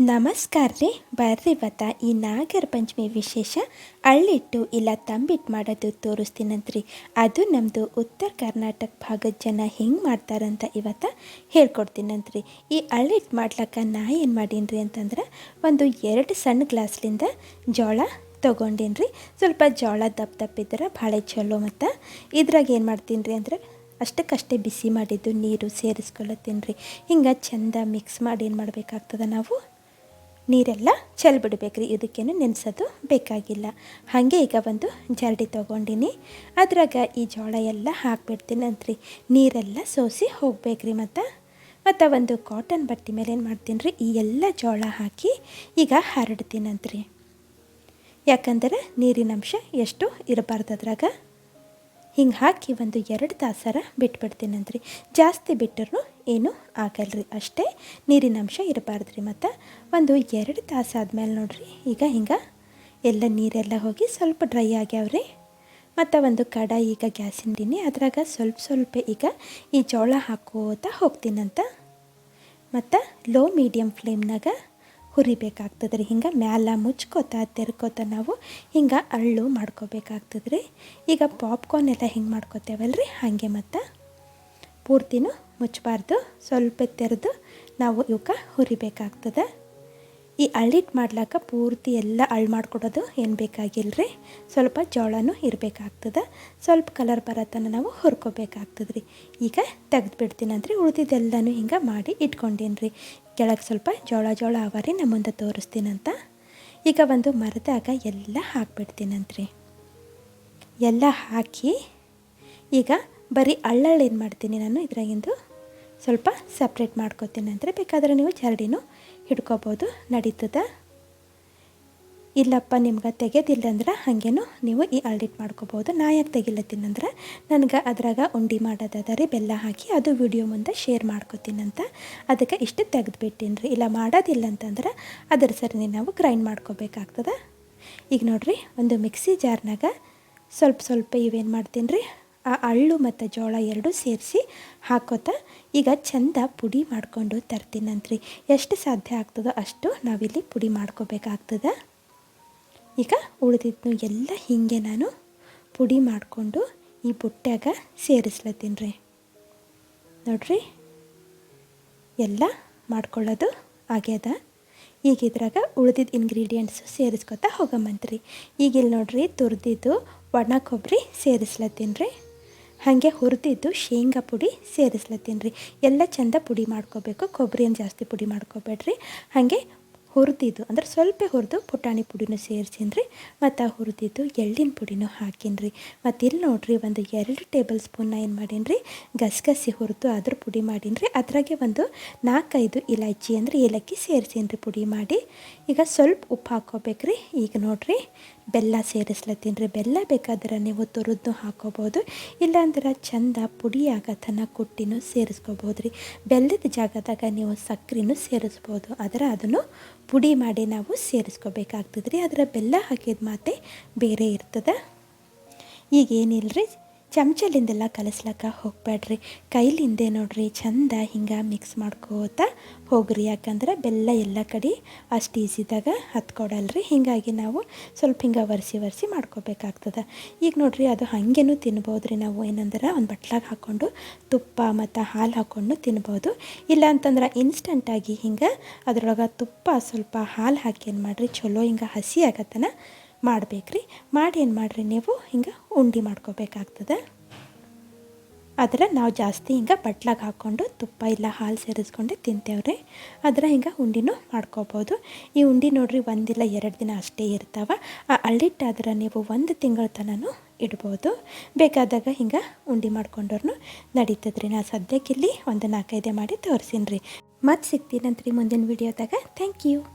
ನಮಸ್ಕಾರ ರೀ ಬರ್ರಿ ಇವತ್ತು ಈ ನಾಗರ ಪಂಚಮಿ ವಿಶೇಷ ಅಳ್ಳಿಟ್ಟು ಇಲ್ಲ ತಂಬಿಟ್ಟು ಮಾಡೋದು ತೋರಿಸ್ತೀನಂತ್ರಿ. ಅದು ನಮ್ಮದು ಉತ್ತರ ಕರ್ನಾಟಕ ಭಾಗದ ಜನ ಹೆಂಗೆ ಮಾಡ್ತಾರಂತ ಇವತ್ತು ಹೇಳ್ಕೊಡ್ತೀನಂತ್ರಿ. ಈ ಅಳ್ಳಿಟ್ಟು ಮಾಡ್ಲಕ್ಕ ನಾ ಏನು ಮಾಡೀನಿ ಅಂತಂದ್ರೆ ಒಂದು ಎರಡು ಸಣ್ಣ ಗ್ಲಾಸ್ಲಿಂದ ಜೋಳ ತೊಗೊಂಡೀನಿ ರೀ ಸ್ವಲ್ಪ ಜೋಳ ದಪ್ಪ ದಪ್ಪ ದಪ್ಪಿದ್ರೆ ಭಾಳ ಚಲೋ ಮತ್ತು. ಇದ್ರಾಗ ಏನು ಮಾಡ್ತೀನಿ ರೀ ಅಂದರೆ ಅಷ್ಟಕ್ಕಷ್ಟೇ ಬಿಸಿ ಮಾಡಿದ್ದು ನೀರು ಸೇರಿಸ್ಕೊಳ್ಳತ್ತೀನಿ ರೀ ಹಿಂಗೆ ಚೆಂದ ಮಿಕ್ಸ್ ಮಾಡಿ ಏನು ಮಾಡಬೇಕಾಗ್ತದೆ ನಾವು? ನೀರೆಲ್ಲ ಚೆಲ್ಬಿಡ್ಬೇಕ್ರಿ ಇದಕ್ಕೇನು ನೆನೆಸೋದು ಬೇಕಾಗಿಲ್ಲ. ಹಾಗೆ ಈಗ ಒಂದು ಜರಡಿ ತೊಗೊಂಡಿನಿ. ಅದ್ರಾಗ ಈ ಜೋಳ ಎಲ್ಲ ಹಾಕ್ಬಿಡ್ತೀನಿ ಅಂತ್ರಿ. ನೀರೆಲ್ಲ ಸೋಸಿ ಹೋಗ್ಬೇಕ್ರಿ ಮತ್ತು. ಮತ್ತು ಒಂದು ಕಾಟನ್ ಬಟ್ಟೆ ಮೇಲೆ ಏನು ಮಾಡ್ತೀನಿ ರೀ ಈ ಎಲ್ಲ ಜೋಳ ಹಾಕಿ ಈಗ ಹರಡ್ತೀನಂತ್ರಿ. ಯಾಕಂದ್ರೆ ನೀರಿನ ಅಂಶ ಎಷ್ಟು ಇರಬಾರ್ದು ಅದ್ರಾಗ. ಹಿಂಗೆ ಹಾಕಿ ಒಂದು ಎರಡು ತಾಸರ ಬಿಟ್ಬಿಡ್ತೀನಂತ್ರಿ. ಜಾಸ್ತಿ ಬಿಟ್ಟರೂ ಏನೂ ಆಗಲ್ರಿ. ಅಷ್ಟೇ ನೀರಿನ ಅಂಶ ಇರಬಾರ್ದು ರೀ ಮತ್ತು ಒಂದು ಎರಡು ತಾಸು ಆದಮೇಲೆ ನೋಡಿರಿ. ಈಗ ಹಿಂಗೆ ಎಲ್ಲ ನೀರೆಲ್ಲ ಹೋಗಿ ಸ್ವಲ್ಪ ಡ್ರೈ ಆಗ್ಯಾವ್ರಿ. ಮತ್ತು ಒಂದು ಕಡ ಈಗ ಗ್ಯಾಸಿಂದಿನಿ ಅದ್ರಾಗ ಸ್ವಲ್ಪ ಸ್ವಲ್ಪ ಈಗ ಈ ಜೋಳ ಹಾಕೋತ ಹೋಗ್ತೀನಂತ. ಮತ್ತು ಲೋ ಮೀಡಿಯಮ್ ಫ್ಲೇಮ್ನಾಗ ಹುರಿಬೇಕಾಗ್ತದೆ ರೀ ಹಿಂಗೆ ಮ್ಯಾಲ ಮುಚ್ಕೋತ, ತೆರ್ಕೋತ ನಾವು ಹಿಂಗೆ ಅಳ್ಳು ಮಾಡ್ಕೋಬೇಕಾಗ್ತದೆ ರೀ ಈಗ ಪಾಪ್ಕಾರ್ನ್ ಎಲ್ಲ ಹಿಂಗೆ ಮಾಡ್ಕೋತೇವಲ್ಲ ರೀ ಹಾಗೆ ಮತ್ತು ಪೂರ್ತಿನೂ ಮುಚ್ಚಬಾರ್ದು ಸ್ವಲ್ಪ ತೆರೆದು ನಾವು ಇವಕ್ಕೆ ಹುರಿಬೇಕಾಗ್ತದೆ. ಈ ಅಳ್ಳಿಟ್ಟು ಮಾಡ್ಲಾಕ ಪೂರ್ತಿ ಎಲ್ಲ ಅಳ್ಳು ಮಾಡ್ಕೊಡೋದು ಏನು ಬೇಕಾಗಿಲ್ಲ ರೀ ಸ್ವಲ್ಪ ಜೋಳನೂ ಇರಬೇಕಾಗ್ತದೆ. ಸ್ವಲ್ಪ ಕಲರ್ ಬರತನ ನಾವು ಹುರ್ಕೋಬೇಕಾಗ್ತದೆ ರೀ ಈಗ ತೆಗೆದು ಬಿಡ್ತೀನಂದ್ರೆ ಉಳಿದಿದ್ದೆಲ್ಲನೂ ಹಿಂಗೆ ಮಾಡಿ ಇಟ್ಕೊಂಡೇನ್ರಿ. ಕೆಳಗೆ ಸ್ವಲ್ಪ ಜೋಳ ಜೋಳ ಅವ ರೀ ನಮ್ಮ ಮುಂದೆ ತೋರಿಸ್ತೀನಂತ. ಈಗ ಒಂದು ಮರದಾಗ ಎಲ್ಲ ಹಾಕ್ಬಿಡ್ತೀನಂತ್ರಿ. ಎಲ್ಲ ಹಾಕಿ ಈಗ ಬರೀ ಅಳ್ಳಳ್ಳು ಏನು ಮಾಡ್ತೀನಿ ನಾನು, ಇದ್ರಾಗಿಂದು ಸ್ವಲ್ಪ ಸಪ್ರೇಟ್ ಮಾಡ್ಕೋತೀನಿ ಅಂದರೆ ಬೇಕಾದರೆ ನೀವು ಜರಡಿನೂ ಹಿಡ್ಕೋಬೋದು, ನಡೀತದೆ. ಇಲ್ಲಪ್ಪ, ನಿಮ್ಗೆ ತೆಗೆದಿಲ್ಲ ಅಂದ್ರೆ ಹಾಗೇನು ನೀವು ಈ ಅಲ್ಡಿಟ್ ಮಾಡ್ಕೋಬೋದು. ನಾ ಯಾಕೆ ತೆಗಿಲತ್ತೀನಂದ್ರೆ ನನಗೆ ಅದ್ರಾಗ ಉಂಡಿ ಮಾಡೋದದ ಬೆಲ್ಲ ಹಾಕಿ ಅದು ವಿಡಿಯೋ ಮುಂದೆ ಶೇರ್ ಮಾಡ್ಕೋತೀನಂತ ಅದಕ್ಕೆ ಇಷ್ಟು ತೆಗೆದುಬಿಟ್ಟಿನಿ ರೀ. ಇಲ್ಲ ಮಾಡೋದಿಲ್ಲ ಅಂತಂದ್ರೆ ಅದರ ಸರಿ ನಾವು ಗ್ರೈಂಡ್ ಮಾಡ್ಕೋಬೇಕಾಗ್ತದೆ. ಈಗ ನೋಡಿರಿ, ಒಂದು ಮಿಕ್ಸಿ ಜಾರ್ನಾಗ ಸ್ವಲ್ಪ ಸ್ವಲ್ಪ ಇವೇನು ಮಾಡ್ತೀನಿ ರೀ, ಆ ಅಳ್ಳು ಮತ್ತು ಜೋಳ ಎರಡು ಸೇರಿಸಿ ಹಾಕೋತ ಈಗ ಚಂದ ಪುಡಿ ಮಾಡಿಕೊಂಡು ತರ್ತೀನಂತ್ರಿ ಎಷ್ಟು ಸಾಧ್ಯ ಆಗ್ತದೋ ಅಷ್ಟು ನಾವಿಲ್ಲಿ ಪುಡಿ ಮಾಡ್ಕೋಬೇಕಾಗ್ತದೆ. ಈಗ ಉಳಿದಿದ್ದು ಎಲ್ಲ ಹೀಗೆ ನಾನು ಪುಡಿ ಮಾಡಿಕೊಂಡು ಈ ಬುಟ್ಟ್ಯಾಗ ಸೇರಿಸ್ಲತ್ತೀನಿ ರೀ. ನೋಡ್ರಿ? ಎಲ್ಲ ಮಾಡ್ಕೊಳ್ಳೋದು ಆಗ್ಯದ. ಈಗ ಇದ್ರಾಗ ಉಳಿದಿದ್ದ ಇಂಗ್ರೀಡಿಯೆಂಟ್ಸು ಸೇರಿಸ್ಕೊತಾ ಹೋಗಮಂತ್ರಿ ಈಗ ಇಲ್ಲಿ ನೋಡ್ರಿ ತುರಿದಿದ್ದು ಒಣ ಕೊಬ್ಬರಿ ಸೇರಿಸ್ಲತ್ತೀನಿ ರೀ. ಹಾಗೆ ಹುರಿದಿದ್ದು ಶೇಂಗಾ ಪುಡಿ ಸೇರಿಸ್ಲತ್ತೀನಿ ರೀ. ಎಲ್ಲ ಚೆಂದ ಪುಡಿ ಮಾಡ್ಕೋಬೇಕು. ಕೊಬ್ಬರಿಯನ್ನು ಜಾಸ್ತಿ ಪುಡಿ ಮಾಡ್ಕೋಬೇಡ್ರಿ. ಹಾಗೆ ಹುರಿದಿದ್ದು, ಅಂದ್ರೆ ಸ್ವಲ್ಪ ಹುರಿದು ಪುಟಾಣಿ ಪುಡಿನೂ ಸೇರಿಸಿನ್ರಿ, ಮತ್ತು ಹುರಿದಿದ್ದು ಎಳ್ಳಿನ ಪುಡಿನೂ ಹಾಕಿನ್ರಿ. ಮತ್ತು ಇಲ್ಲಿ ನೋಡಿರಿ ಒಂದು ಎರಡು ಟೇಬಲ್ ಸ್ಪೂನ್ನ ಏನು ಮಾಡೀನಿ ಗಸಗಸಿ ಹುರಿದು ಅದ್ರ ಪುಡಿ ಮಾಡೀನಿ ಅದ್ರಾಗೆ ಒಂದು ನಾಲ್ಕೈದು ಇಲೈಚಿ ಅಂದರೆ ಏಲಕ್ಕಿ ಸೇರಿಸೀನಿ ಪುಡಿ ಮಾಡಿ. ಈಗ ಸ್ವಲ್ಪ ಉಪ್ಪು ಹಾಕ್ಕೋಬೇಕ್ರಿ. ಈಗ ನೋಡಿರಿ ಬೆಲ್ಲ ಸೇರಿಸ್ಲತ್ತೀನಿ ರೀ ಬೆಲ್ಲ ಬೇಕಾದ್ರೆ ನೀವು ತುರಿದು ಹಾಕೋಬೋದು. ಇಲ್ಲಾಂದ್ರೆ ಚಂದ ಪುಡಿ ಆಗತನ ಕುಟ್ಟಿನೂ ಸೇರಿಸ್ಕೋಬೋದು ರೀ ಬೆಲ್ಲದ ಜಾಗದಾಗ ನೀವು ಸಕ್ಕರೆನೂ ಸೇರಿಸ್ಬೋದು. ಆದರೆ ಅದನ್ನು ಪುಡಿ ಮಾಡಿ ನಾವು ಸೇರಿಸ್ಕೋಬೇಕಾಗ್ತದೆ ರೀ ಅದರ ಬೆಲ್ಲ ಹಾಕಿದ ಮಾತೆ ಬೇರೆ ಇರ್ತದೆ. ಈಗ ಏನಿಲ್ಲ ಚಮಚಲಿಂದೆಲ್ಲ ಕಲಿಸ್ಲಕ್ಕ ಹೋಗ್ಬೇಡ್ರಿ ಕೈಲಿಂದೆ ನೋಡ್ರಿ ಚಂದ ಹಿಂಗೆ ಮಿಕ್ಸ್ ಮಾಡ್ಕೋತ ಹೋಗ್ರಿ. ಯಾಕಂದ್ರೆ ಬೆಲ್ಲ ಎಲ್ಲ ಕಡೆ ಅಷ್ಟು ಈಸಿದಾಗ ಹತ್ಕೊಡಲ್ರಿ. ಹೀಗಾಗಿ ನಾವು ಸ್ವಲ್ಪ ಹಿಂಗೆ ಒರೆಸಿ ಒರೆಸಿ ಮಾಡ್ಕೋಬೇಕಾಗ್ತದೆ. ಈಗ ನೋಡ್ರಿ ಅದು ಹಾಗೇನು ತಿನ್ಬೋದ್ರಿ ನಾವು. ಏನಂದ್ರೆ ಒಂದು ಬಟ್ಲಾಗ ಹಾಕ್ಕೊಂಡು ತುಪ್ಪ ಮತ್ತು ಹಾಲು ಹಾಕ್ಕೊಂಡು ತಿನ್ಬೋದು. ಇಲ್ಲ ಅಂತಂದ್ರೆ ಇನ್ಸ್ಟಂಟಾಗಿ ಹಿಂಗೆ ಅದ್ರೊಳಗೆ ತುಪ್ಪ ಸ್ವಲ್ಪ ಹಾಲು ಹಾಕಿ ಏನು ಮಾಡಿರಿ? ಚಲೋ ಹಿಂಗೆ ಹಸಿ ಆಗತ್ತನ. ಮಾಡ್ಬೇಕ್ರಿ. ಮಾಡಿ ಏನು ಮಾಡಿರಿ ನೀವು? ಹಿಂಗೆ ಉಂಡೆ ಮಾಡ್ಕೋಬೇಕಾಗ್ತದೆ. ಅದರ ನಾವು ಜಾಸ್ತಿ ಹಿಂಗೆ ಬಟ್ಲಾಗ ಹಾಕ್ಕೊಂಡು ತುಪ್ಪ ಇಲ್ಲ ಹಾಲು ಸೇರಿಸ್ಕೊಂಡು ತಿಂತೇವ್ರಿ. ಅದರ ಹಿಂಗೆ ಉಂಡಿನೂ ಮಾಡ್ಕೋಬೋದು. ಈ ಉಂಡೆ ನೋಡ್ರಿ ಒಂದಿಲ್ಲ ಎರಡು ದಿನ ಅಷ್ಟೇ ಇರ್ತಾವೆ. ಆ ಅಳ್ಳಿಟ್ಟಾದ್ರೆ ನೀವು ಒಂದು ತಿಂಗಳ ತನೂ ಇಡ್ಬೋದು. ಬೇಕಾದಾಗ ಹಿಂಗೆ ಉಂಡೆ ಮಾಡ್ಕೊಂಡ್ರು ನಡೀತದ್ರಿ. ನಾ ಸದ್ಯಕ್ಕಿಲ್ಲಿ ಒಂದು ನಾಲ್ಕೈದೇ ಮಾಡಿ ತೋರಿಸಿನ್ರಿ. ಮತ್ತೆ ಸಿಗ್ತೀನಂತ್ರಿ ಮುಂದಿನ ವಿಡಿಯೋದಾಗ. Thank you